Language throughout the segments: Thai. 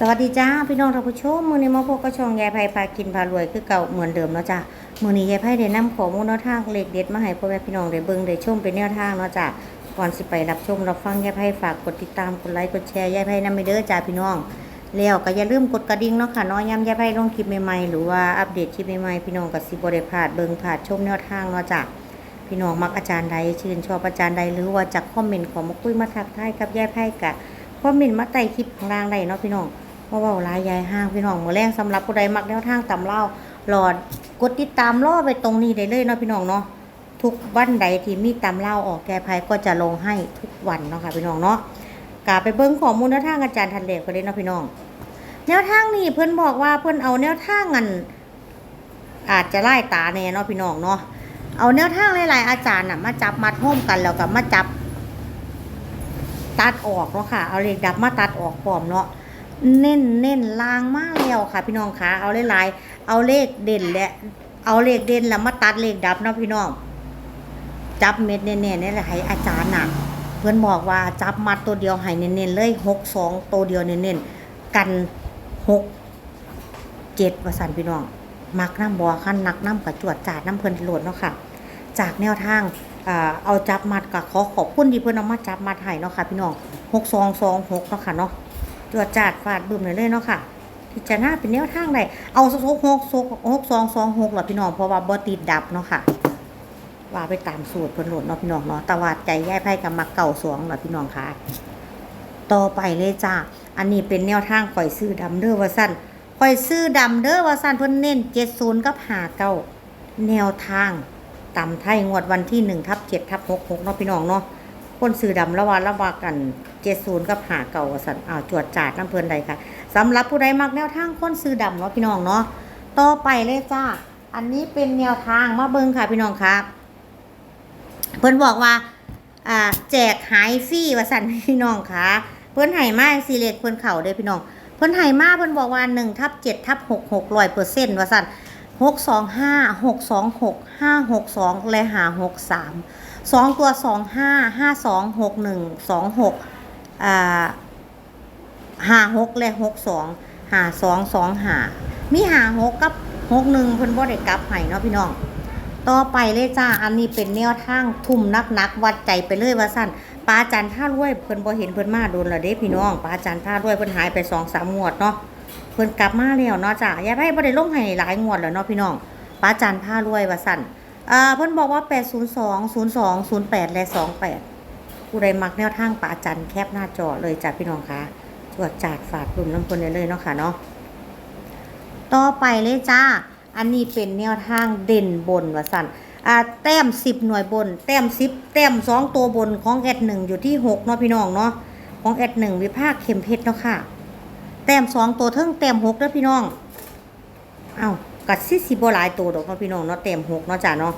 สวัสดีจ้าพี่น้องท่านผู้ชมมื้อนี้มาพบกับช่องยายไผ่พากินพารวยคือเก่าเหมือนเดิมเนาะจ้ามือนี้ยายไผ่ได้นำขอมูลแนวทางเลขเด็ดมาให้พ่อแม่พี่น้องได้เบิ่งได้ชมเป็นแนวทางเนาะจ้าก่อนสิไปรับชมรับฟังยายไผ่ฝากกดติดตามกดไลค์กดแชร์ยายไผ่นำไปเด้อจ้าพี่น้อง แล้วก็อย่าลืมกดกระดิ่งเนาะค่ะนาะย้ำยายไผ่ลงคลิปใหม่ๆหรือว่าอัปเดตคลิปใหม่ๆพี่น้องก็สิบ่ได้พลาดเบิ่งพลาดชมแนวทางเนาะจ้าพี่น้องมักอาจารย์ใดชื่นชอบอาจารย์ใดหรือว่าจากคอมเมนต์ของมาคุยมาทักทายกับยายไพ่กะคอมเมนต์มาใต้คลิปข้างล่างได้เนาะพี่น้อง เพราะว่าหลายยายห้างพี่น้องมือแรงสำหรับผู้ใดมักแนวทางตำเล่าหลอดกดติดตามรอไปตรงนี้ได้เลยเนาะพี่น้องเนาะทุกวันใดที่มีตำเล่าออกแก้ไพ่ก็จะลงให้ทุกวันเนาะค่ะพี่น้องเนาะกาไปเบิ้งข้อมูลแนวทางอาจารย์ทันเล็กก็ได้เนาะพี่น้อง แนวทางนี้เพิ่อนบอกว่าเพิ่อนเอาแนวทางอันอาจจะไล่ตาแน่เนาะพี่น้องเนาะเอาแนวทางหลายๆอาจารย์น่ะมาจับมาท่มกันแล้วก็มาจับตัดออกเนาะค่ะ เอาเลขดับมาตัดออกพร้อมเนาะ เน้นเน้นลางมากแล้วค่ะ พี่น้องคะเอาหลายๆเอาเลขเด่นและ เอาเลขเด่นแล้วมาตัดเลขดับเนาะพี่น้อง จับเม็ดเน่นๆนี่แหละให้อาจารย์น่ะ เพื่อนบอกว่าจับมัดตัวเดียวให้เน้นๆเลยหกสองตัวเดียวเน้นๆกันหกเจ็ดว่าสันพี่น้อง มักน้ำบัวขั้นนักน้ำกับจวดจาดน้ำเพลินโหลดเนาะค่ะ จากแนวทางเอาจับมัดกับขอขอบคุณที่เพื่อนเอามาจับมัดให้เนาะค่ะ พี่น้องหกสองสองหกเนาะค่ะเนาะ จวดจาดฟาดบึ้มเลยเลยเนาะค่ะพิจารณาเป็นแนวทางใดเอาสักหกหกหกสองสองหกหรอพี่น้องเพราะว่าบ่ติดดับเนาะค่ะว่าไปตามสูตรเพิ่นโหลดเนาะพี่น้องเนาะแตวาดใจแย่ไพ่กับมักเก่าสวงเนาะพี่น้องค่ะ ต่อไปเลยจ้าอันนี้เป็นแนวทางข่อยซื้อดำเด้อว่าสั้นข่อยซื้อดำเด้อว่าสั้นเพิ่นเน้นเจ็ดศูนย์กับหาเก้าแนวทางตำไทยงวดวันที่หนึ่งทับเจ็ดทับหกหกเนาะพี่น้องเนาะ คนซื้อดำระวาระวากันเจ็ดศูนย์กับหาเก่าวสันอ้าวจวดจาดน้ำเพลินใดค่ะสำหรับผู้ใดมักแนวทางคนซื้อดำเนาะพี่น้องเนาะต่อไปเลยจ้าอันนี้เป็นแนวทางมาเบิงค่ะพี่น้องครับเพิ่นบอกว่าอ่าแจกหายฟรีว่าสันพี่น้องค่ะเพิ่นให้มาซีเลตเพิ่นเข่าเด้พี่น้องเพิ่นให้มาเพิ่นบอกว่า1ทับ7ทับ6 6 0 0เปอร์เซ็นต์ว่าสั่น6 2 5 6 2 6 5 6 2และหาม 6 3 2ตัว2 5 5 2 6 1 2 6อ่าห้าหกและหกสองหาสองสองหามีหาหกกับหกหนึ่งเพิ่นบ่ได้กลับให้เนาะพี่น้อง ต่อไปเลยจ้าอันนี้เป็นแนวทางทุ่มนักนักวัดใจไปเลยว่าสั้นปลาจันท่ารวยเพิ่นบ่เห็นเพิ่นมาโดนละเด้พี่น้องปลาจันท่ารวยเพิ่นหายไปสองสามงวดเนาะเพิ่นกลับมาแล้วเนาะจ้ายายไพ่บ่ได้ลงให้หลายงวดแล้วเนาะพี่น้องปลาจันท่ารวยว่าสั้น อ่าเพิ่นบอกว่า 802 02 08 และ 28ผู้ใดมักแนวทางปลาจันแคปหน้าจอเลยจ้าพี่น้องคะตรวจจัดฝาดกลุ่มน้ำพิ่นได้เลยเนาะค่ะเนาะต่อไปเลยจ้า อันนี้เป็นแนวทางเด่นบนว่าสั่นอ่าแต้มสิบหน่วยบน แต้มสิบแต้มสองตัวบนของแอดหนึ่งอยู่ที่หกเนาะพี่น้องเนาะของแอดหนึ่งวิภาคเข็มเพชรเนาะค่ะ แต้มสองตัวเทิงแต้มหกเด้อพี่น้อง เอ้า กัดซิสิบหลายตัวดอกเนาะพี่น้องเนาะแต้มหกเนาะจ้าเนาะ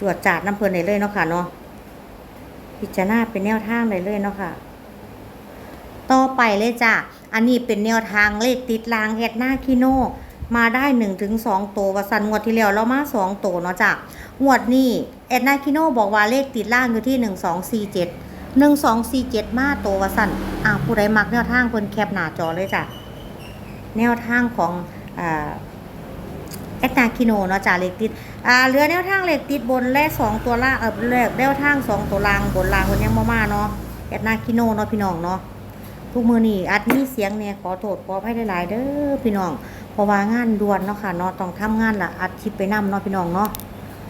จวดจาดน้ำเพลินเลยเนาะค่ะเนาะพิจารณาเป็นแนวทางได้เลยเนาะค่ะ ต่อไปเลยจ้ะอันนี้เป็นแนวทางเลขติดรางแอดหน้าคิโนมาได้1นถึงสองตัววสันงวดที่แล้วเรามา2ตัวเนาะจ้ะงวดนี้แอดหน้าคิโนบอกว่าเลขติดล่างอยู่ที่1247 1247มาตัววสันอ่าผู้ใดมักแนวทางเพิ่นแคปหน้าจอเลยจ้ะแนวทางของอ่า แอดนาคิโนเนาะจ้ะเลขติดอ่าเหลือแนวทางเลขติดบนและสองตัวล่างเออเลขแนวทางสองตัวล่างบนล่างคนยังบ่มาเนาะแอดนาคิโนเนาะพี่น้องเนาะทุกมือนี่อัดมีเสียงเนี่ยขอโทษขอให้หลายๆเด้อพี่น้องเพราะว่างานด่วนเนาะค่ะเนาะต้องทำงานละอัดคลิปไปนํเนาะพี่น้องเนาะ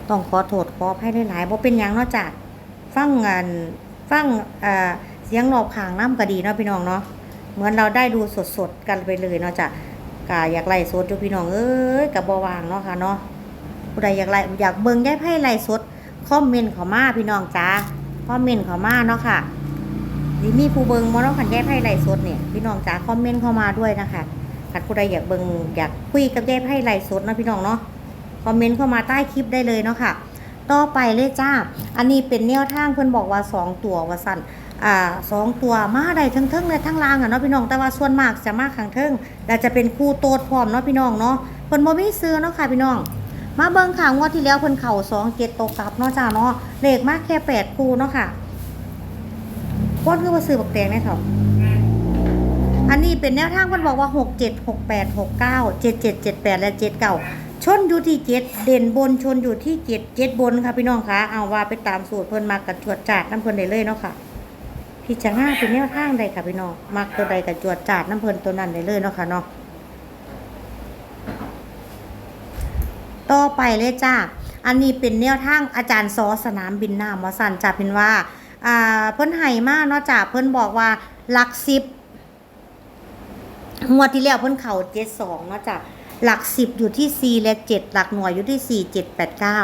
ต้องขอโทษขอให้หลายๆบ่เป็นยังเนาะจ้ะฟังงานฟังเอ่อเสียงรอบข้างน้ำก็ดีเนาะพี่น้องเนาะเหมือนเราได้ดูสดๆกันไปเลยเนาะจ้ะ กาอยากไล่สดอยู่พี่น้องเอ้ยกับบ่วางเนาะค่ะเนาะผู้ใดอยากไล่อยากเบิ่งยายไพ่ไล่สดคอมเมนต์เข้ามาพี่น้องจ้าคอมเมนต์เข้ามาเนาะค่ะสิมีผู้เบิงมอน้องขันแย่ไพ่ไลฟ์สดเนี่ยพี่น้องจ๋าคอมเมนต์เข้ามาด้วยนะคะขันผู้ใดอยากเบิงอยากคุยกับแย่ไพ่ไลฟ์สดเนาะพี่น้องเนาะคอมเมนต์เข้ามาใต้คลิปได้เลยเนาะค่ะ ต่อไปเลยจ้า อันนี้เป็นแนวทางเพิ่นบอกว่าสองตัวว่าสั่น อ่าสองตัวมาได้ทั้งเทิงและทั้งลางอะเนาะพี่น้องแต่ว่าส่วนมากจะมาข้างเทิงแต่จะเป็นคู่โตดพร้อมเนาะพี่น้องเนาะเพิ่นบ่มีซื้อเนาะค่ะพี่น้อง มาเบิ่งข่าวงวดที่แล้วเพิ่นเข่าสองเจ็ดตกกลับเนาะจ้าเนาะเลขมากแค่แปดคู่เนาะค่ะโคตรคือว่าซื้อบักแตงได้เถอะอันนี้เป็นแนวทางเพิ่นบอกว่าหกเจ็ดหกแปดหกเก้าเจ็ดเจ็ดเจ็ดแปดและเจ็ดเก้าชนอยู่ที่เจ็ดเด่นบนชนอยู่ที่เจ็ดเจ็ดบนค่ะพี่น้องคะเอาว่าไปตามสูตรเพิ่นมากระจวดจาดน้ำเพิ่นได้เลยเนาะค่ะ พิจารณาเป็นแนวทางใดค่ะพี่น้องมักตัวใดกับจวดจาดน้ำเพลินตัวนั้นได้เลยเนาะค่ะเนาะต่อไปเลยจ้าอันนี้เป็นแนวทางอาจารย์ซอสนามบินหน้ำวสันจ่าเป็นว่าอ่าเพิ่นให้มากเนาะจ้าเพิ่นบอกว่าหลักสิบงวดที่แล้วเพิ่นเข่าเจ็ดสองเนาะจ้าหลักสิบอยู่ที่สี่และเจ็ดหลักหน่วยอยู่ที่สี่เจ็ดแปดเก้า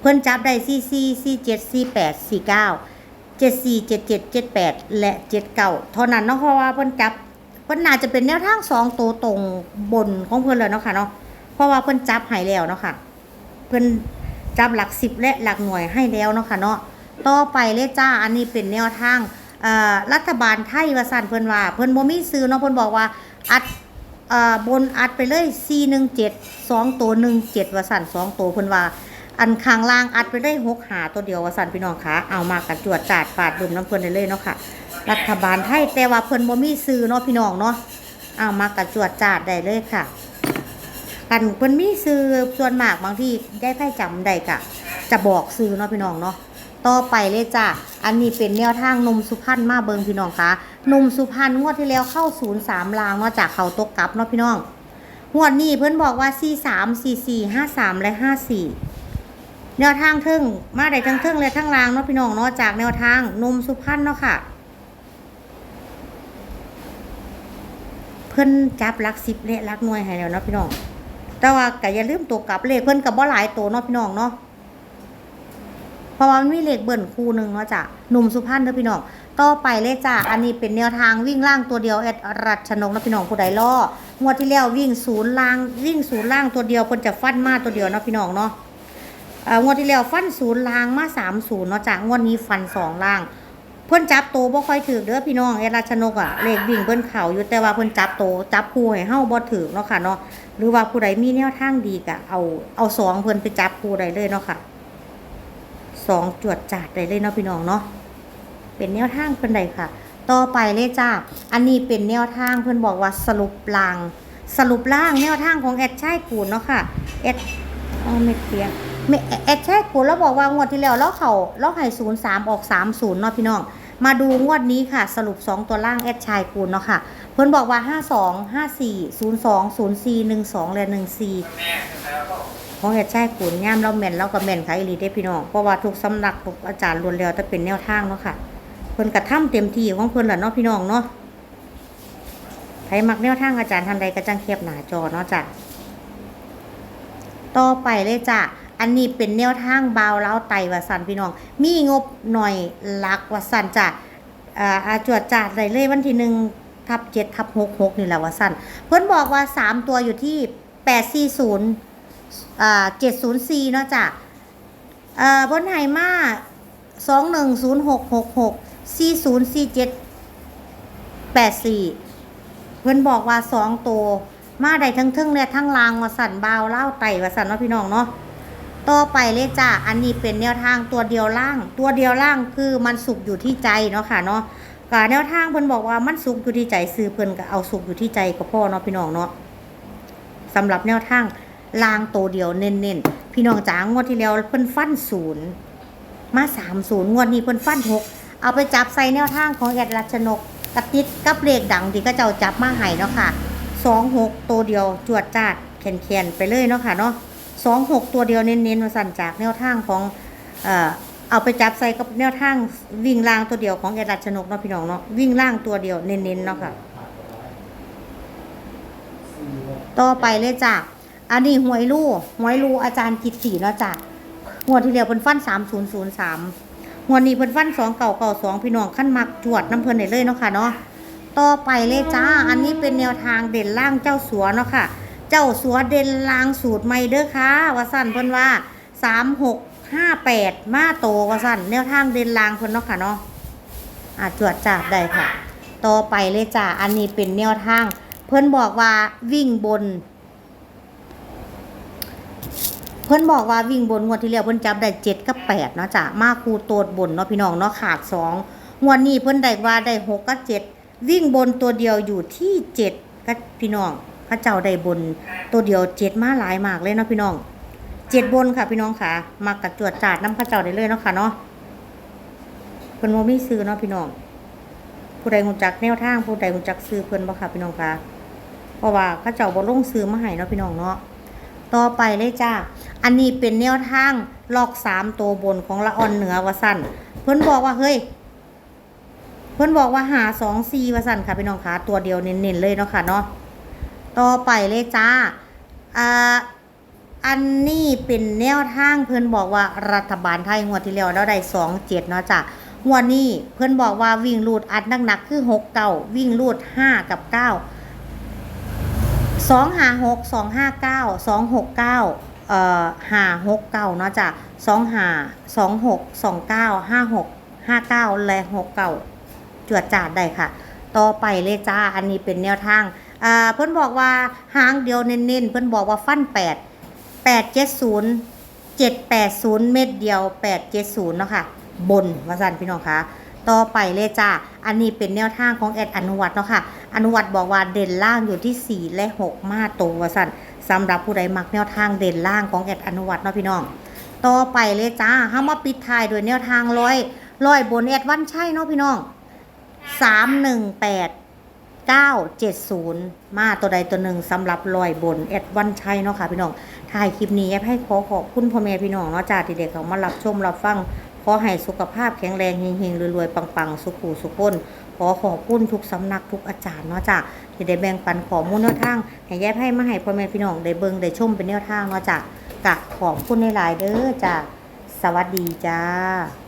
เพิ่นจับได้สี่สี่สี่เจ็ดสี่แปดสี่เก้า เจ็ดสี่เจ็ดเจ็ดเจ็ดแปดและเจ็ดเก่านั้นเนาะเพราะว่าเพิ่นจับเพิ่นน่าจะเป็นแนวทางสองตัวตรงบนของเพิ่นเลยเนาะค่ะเนาะเพราะว่าเพิ่นจับให้แล้วเนาะค่ะ เพิ่นจับหลักสิบและหลักหน่วยให้แล้วเนาะค่ะเนาะต่อไปเลยจ้าอันนี้เป็นแนวทางอ่อรัฐบาลไทยว่าสั่นเพิ่นว่า เพิ่นบ่มีซื้อเนาะเพิ่นบอกว่าอัดอ่อบนอัดไปเลย417 2ตัว17ว่าสั่น2ตัวเพิ่นว่า อันข้างล่างอัดไปได้หกหาตัวเดียวว่าสันพี่น้องคะเอามากระจวดจาดปาดดุมน้ำเพิ่นได้เลยเนาะค่ะ รัฐบาลไทยแต่ว่าเพิ่นบ่มีซื้อเนาะพี่น้องเนาะเอามากระจวดจาดได้เลยค่ะกันเพิ่นมีซื้อส่วนมากบางที่ได้ไพ่จำได้กะ จะบอกซื้อเนาะพี่น้องเนาะต่อไปเลยจ้ะ อันนี้เป็นแนวทางนมสุพรรณมาเบิงพี่น้องคะนมสุพรรณงวดที่แล้วเข้าศูนย์สามลางเนาะจากเขาตกกลับเนาะพี่น้องงวดนี้เพิ่นบอกว่าสี่สามสี่สี่ห้าสามและห้าสี่ แนวทางเทิงมาได้ทั้งเทิงและทั้งลางเนาะพี่น้องเนาะจากแนวทางนมสุพรรณเนาะค่ะ เพิ่นจับลักสิบและลักหน่วยให้แล้วเนาะพี่น้อง แต่ว่าก็อย่าลืมตัวกลับเลขเพิ่นกับบ่หลายตัวเนาะพี่น้องเนาะเพราะว่ามันมีเลขเบิ่นคู่หนึ่งเนาะจ้ะหนุ่มสุพรรณเด้อพี่น้องต่อไปเลยจ้ะอันนี้เป็นแนวทางวิ่งล่างตัวเดียวแอดรัชนกนะพี่น้องผู้ใดล่องวดที่แล้ววิ่งศูนย์ล่างวิ่งศูนย์ล่างตัวเดียวเพิ่นจะฟันมาตัวเดียวเนาะพี่น้องเนาะ งวดที่แล้วฟันศูนย์ล่างมาสามศูนย์เนาะจ้ะงวดนี้ฟันสองล่าง เพิ่อนจับโตบ่ค่อยถือเด้อพี่น้องแอรัชนกอะเลขวิ่งเพิ่นเข่าอยู่แต่ว่าเพิ่อนจับโตจับคู่ให้เฮาบ่ถือเนาะค่ะเนาะหรือว่าผู้ใดมีแนวทางดีก็เอาเอาสองเพิ่อนไปจับคู่ได้เลยเนาะค่ะสองจวดจาดได้เลยเนาะพี่น้องเนาะเป็นแนวทางเพิ่อนใดค่ะ ต่อไปเลยจ้าอันนี้เป็นแนวทางเพิ่อนบอกว่าสรุปลาง สรุปล่างแนวทางของแอดช่ายกูนเนาะค่ะแอดอ๋อเม็ดเปียก แอดแช่กูนแล้วบอกว่างวดที่แล้วเราเขาเราให้ศูนย์สามออกสามศูนย์เนาะพี่น้อง มาดูงวดนี้ค่ะ สรุป2ตัวล่างแอดชายกูเนาะค่ะ เพิ่นบอกว่า52 54 02 04 12และ14ของแอดชายกูย่ามเราแม่นเราก็แม่นค่ะอีหลีเด้พี่น้องเพราะว่าทุกสำนักทุกอาจารย์ล้วนแล้วแต่เป็นแนวทางเนาะค่ะเพิ่นกระทำเต็มที่ของเพิ่นแหละเนาะพี่น้องเนาะใครมักแนวทางอาจารย์ทันใดก็จังเคียบหนาจอเนาะจ้ะต่อไปเลยจ้ะ อันนี้เป็นแนวทางบาวเล้าไตวสันพี่น้อง มีงบหน่อยลักวสันจ้ะอ่าจวดจาดเลยเลยวันที่หนึ่งทับเจ็ดทับหกหกนี่แหละวสันเพิ่อนบอกว่าสามตัวอยู่ที่แปดสี่ศูนย์อ่าเจ็ดศูนย์สี่เนาะจ้ะเอ่อเพิ่นไห้มาสองหนึ่งศูนย์หกหกหกสี่ศูนย์สี่เจ็ดแปดสี่เพิ่อนบอกว่าสองตัวมาได้ทั้งทึ่งและทั้งลางวาสันบาวเล่าไต่วาสันเนาะพี่น้องเนาะ ต่อไปเลยจ้าอันนี้เป็นแนวทางตัวเดียวล่าง ตัวเดียวล่างคือมันสุกอยู่ที่ใจเนาะค่ะเนาะกาแนวทางเพิ่นบอกว่ามันสุกอยู่ที่ใจซื้อเพิ่นก็เอาสุกอยู่ที่ใจก็พ่อเนาะพี่น้องเนาะสำหรับแนวทางล่างตัวเดียวเน้นๆพี่น้องจ๋างวดที่แล้วเพิ่นฟันศูนย์มาสามศูนย์งวดนี้เพิ่นฟันหกเอาไปจับใส่แนวทางของแอดรัชนกกระติดกับเลขดังที่ก็เจ้าจับมาให้เนาะค่ะสองหกตัวเดียวจวดจาดแขนแขนๆไปเลยเนาะค่ะเนาะ สองหกตัวเดียวเน้นๆมาสั่นจากแนวทางของเอ่อเอาไปจับใส่กับแนวทางวิ่งล่างตัวเดียวของแอดรัชนกเนาะพี่น้องเนาะวิ่งล่างตัวเดียวเน้นๆเนาะค่ะ ต่อไปเลยจ้ะอันนี้หวยลู่หวยลู่อาจารย์กิตสีเนาะจ้ะงวดที่แล้วเพิ่นฟันสามศูนย์ศูนย์สามงวดนี้เพิ่นฟันสองเก่าเก่าสองพี่น้องขั้นมักจวดน้ำเพลินได้เลยเนาะค่ะเนาะต่อไปเลยจ้า อันนี้เป็นแนวทางเด่นล่างเจ้าสัวเนาะค่ะ เจ้าสัวเด่นลางสูตรใหม่เด้อค่ะว่าสั่นเพิ่นว่าสามหกห้าแปดมาโตว่าสั่นแนวทางเด่นลางเพิ่นเนาะค่ะเนาะอะจวดจับได้ค่ะ ต่อไปเลยจ้าอันนี้เป็นแนวทาง เพิ่นบอกว่าวิ่งบน เพิ่นบอกว่าวิ่งบนงวดที่แล้วเพิ่นจับได้เจ็ดกับแปดเนาะจ้ะมาคูโตดบนเนาะพี่น้องเนาะขาดสองงวดนี้เพิ่นได้ว่าได้หกกับเจ็ดวิ่งบนตัวเดียวอยู่ที่เจ็ดก็พี่น้อง พระเจ้าได้บนตัวเดียวเจ็ดมาหลายมากเลยเนาะพี่น้องเจ็ดบนค่ะพี่น้องค่ะมักกับจวดจาดน้ำพระเจ้าได้เลยเนาะค่ะเนาะเพิ่นโมมีซื้อเนาะพี่น้อง ผู้ใดรู้จักแนวทาง ผู้ใดรู้จักซื้อเพิ่นบ่ค่ะพี่น้องค่ะเพราะว่าเขาเจ้าบ่ลงซื้อมาให้เนาะพี่น้องเนาะต่อไปเลยจ้าอันนี้เป็นแนวทางลอกสามตัวบนของละอ่อนเหนือว่าสั่นเพิ่นบอกว่าเฮ้ยเพิ่นบอกว่าหาสองซีว่าสั่นค่ะพี่น้องค่ะตัวเดียวเน้นๆเลยเนาะค่ะเนาะ ต่อไปเลยจ้าอ่าอันนี้เป็นแนวทางเพิ่อนบอกว่ารัฐบาลไทยงวดที่แล้วเราได้สองเจ็ดเนาะจ้ะงวดนี้เพิ่อนบอกว่าวิ่งรูดอัดหนักๆคือหกเก้าวิ่งรูดห้ากับเก้าสองห้าหกสองห้าเก้าสองหกเก้าเอ่อห้าหกเก้าเนาะจ้ะสองห้าสองหกสองเก้าห้าหกห้าเก้าและหกเก้าจวดจาดได้ค่ะ ต่อไปเลยจ้าอันนี้เป็นแนวทาง อ่าเพิ่นบอกว่าหางเดียวเน้นๆเพิ่นบอกว่าฟันแปดแปดเจ็ดศูนย์เจ็ดแปดศูนย์เม็ดเดียวแปดเจ็ดศูนย์เนาะค่ะบนวาสันพี่น้องคะต่อไปเลยจ้าอันนี้เป็นแนวทางของแอดอนุวัตเนาะค่ะอนุวัตบอกว่าเด่นล่างอยู่ที่ 4 และ 6 มาตวาสันสำหรับผู้ใดมักแนวทางเด่นล่างของแอดอนุวัตเนาะพี่น้อง ต่อไปเลยจ้าเฮามาปิดท้ายด้วยแนวทางร้อยร้อยบนแอดวันใช่เนาะพี่น้องสามหนึ่งแปด 970 มาตัวใดตัวหนึ่งสำหรับลอยบนแอดวันชัยเนาะค่ะพี่น้องถ่ายคลิปนี้แอดให้ขอขอบคุณพ่อแม่พี่น้องเนาะจ้าที่เด็กเขามารับชมรับฟัง ขอให้สุขภาพแข็งแรงเฮงๆรวยๆ ปังๆ สุขุสุขพ้นขอขอบคุณทุกสำนักทุกอาจารย์เนาะจ้าที่ได้แบ่งปันข้อมูลแนวทางให้แยกให้มาให้พ่อแม่พี่น้องได้เบิ่งได้ชมเป็นแนวทางเนาะจ้ากะขอบคุณในหลายเด้อจ้าสวัสดีจ้า